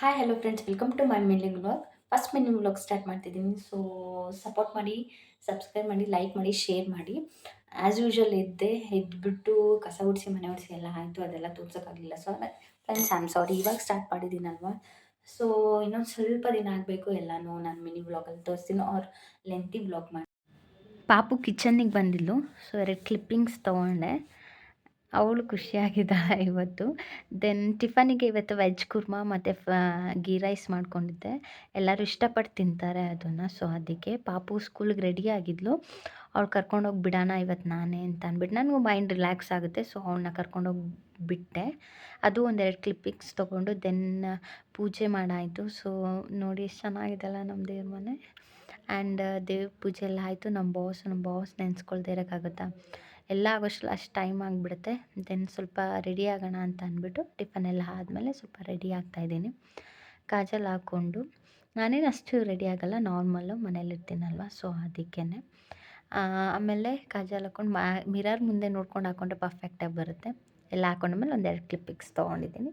Hi hello friends welcome to my Mili vlog first mini vlog start ಮಾಡ್ತಿದ್ದೀನಿ. So support ಮಾಡಿ subscribe ಮಾಡಿ like ಮಾಡಿ share ಮಾಡಿ. As usual ಇದ್ದೆ ಎದ್ಬಿಟ್ಟು ಕಸ ಗುಡಿಸಿ ಮನೆ ಒಡಿಸಿ ಎಲ್ಲ ಆಯಿತು. ಅದೆಲ್ಲ ತೋರ್ಸೋಕ್ಕಾಗಲಿಲ್ಲ. ಸೊ ಫ್ರೆಂಡ್ಸ್ ಆಮ್ ಸಾರಿ ಇವಾಗ ಸ್ಟಾರ್ಟ್ ಮಾಡಿದ್ದೀನಲ್ವಾ? ಸೊ ಇನ್ನೊಂದು ಸ್ವಲ್ಪ ದಿನ ಆಗಬೇಕು ಎಲ್ಲನೂ ನಾನು ಮಿನಿ ಬ್ಲಾಗಲ್ಲಿ ತೋರಿಸ್ತೀನಿ ಅವ್ರ ಲೆಂತಿ ವ್ಲಾಗ್ ಮಾಡಿ. ಪಾಪು ಕಿಚನ್ನಿಗೆ ಬಂದಿದ್ದು ಸೊ ಎರಡು ಕ್ಲಿಪ್ಪಿಂಗ್ಸ್ ತೊಗೊಂಡೆ. ಅವಳು ಖುಷಿಯಾಗಿದ್ದಾಳೆ ಇವತ್ತು. ದೆನ್ ಟಿಫನಿಗೆ ಇವತ್ತು ವೆಜ್ ಕುರ್ಮಾ ಮತ್ತು ಫ ಗೀ ರೈಸ್ ಮಾಡ್ಕೊಂಡಿದ್ದೆ. ಎಲ್ಲರೂ ಇಷ್ಟಪಟ್ಟು ತಿಂತಾರೆ ಅದನ್ನು. ಸೊ ಅದಕ್ಕೆ ಪಾಪು ಸ್ಕೂಲ್ಗೆ ರೆಡಿ ಆಗಿದ್ಲು. ಅವ್ಳು ಕರ್ಕೊಂಡೋಗಿ ಬಿಡೋಣ ಇವತ್ತು ನಾನೇ ಅಂತ ಅಂದ್ಬಿಟ್ಟು ನನಗೂ ಮೈಂಡ್ ರಿಲ್ಯಾಕ್ಸ್ ಆಗುತ್ತೆ. ಸೊ ಅವಳನ್ನ ಕರ್ಕೊಂಡೋಗಿ ಬಿಟ್ಟೆ. ಅದು ಒಂದೆರಡು ಕ್ಲಿಪ್ಪಿಂಗ್ಸ್ ತೊಗೊಂಡು ದೆನ್ ಪೂಜೆ ಮಾಡಾಯಿತು. ಸೊ ನೋಡಿ, ಎಷ್ಟು ಚೆನ್ನಾಗಿದೆಲ್ಲ ನಮ್ಮ ದೇವ್ರ ಮನೆ. ಆ್ಯಂಡ್ ದೇವ್ರ ಪೂಜೆ ಎಲ್ಲ ಆಯಿತು, ನಮ್ಮ ಬಾಸ್ ನಮ್ಮ ಬಾಸ್ ನೆನೆಸ್ಕೊಳ್ದೇ ಇರೋಕ್ಕಾಗುತ್ತಾ? ಎಲ್ಲ ಆಗೋಷ್ಟು ಅಷ್ಟು ಟೈಮ್ ಆಗಿಬಿಡುತ್ತೆ. ದೆನ್ ಸ್ವಲ್ಪ ರೆಡಿ ಆಗೋಣ ಅಂತ ಅಂದ್ಬಿಟ್ಟು ಟಿಫನ್ ಎಲ್ಲ ಆದಮೇಲೆ ಸ್ವಲ್ಪ ರೆಡಿ ಆಗ್ತಾಯಿದ್ದೀನಿ ಕಾಜಲ್ ಹಾಕ್ಕೊಂಡು. ನಾನೇನು ಅಷ್ಟು ರೆಡಿ ಆಗೋಲ್ಲ ನಾರ್ಮಲ್ಲು ಮನೇಲಿರ್ತೀನಲ್ವ ಸೊ ಅದಕ್ಕೇ ಆಮೇಲೆ ಕಾಜಲ್ ಹಾಕ್ಕೊಂಡು ಮಾ ಮಿರರ್ ಮುಂದೆ ನೋಡ್ಕೊಂಡು ಹಾಕ್ಕೊಂಡ್ರೆ ಪರ್ಫೆಕ್ಟಾಗಿ ಬರುತ್ತೆ. ಎಲ್ಲ ಹಾಕೊಂಡ್ಮೇಲೆ ಒಂದೆರಡು ಕ್ಲಿಪ್ಪಿಕ್ಸ್ ತೊಗೊಂಡಿದ್ದೀನಿ.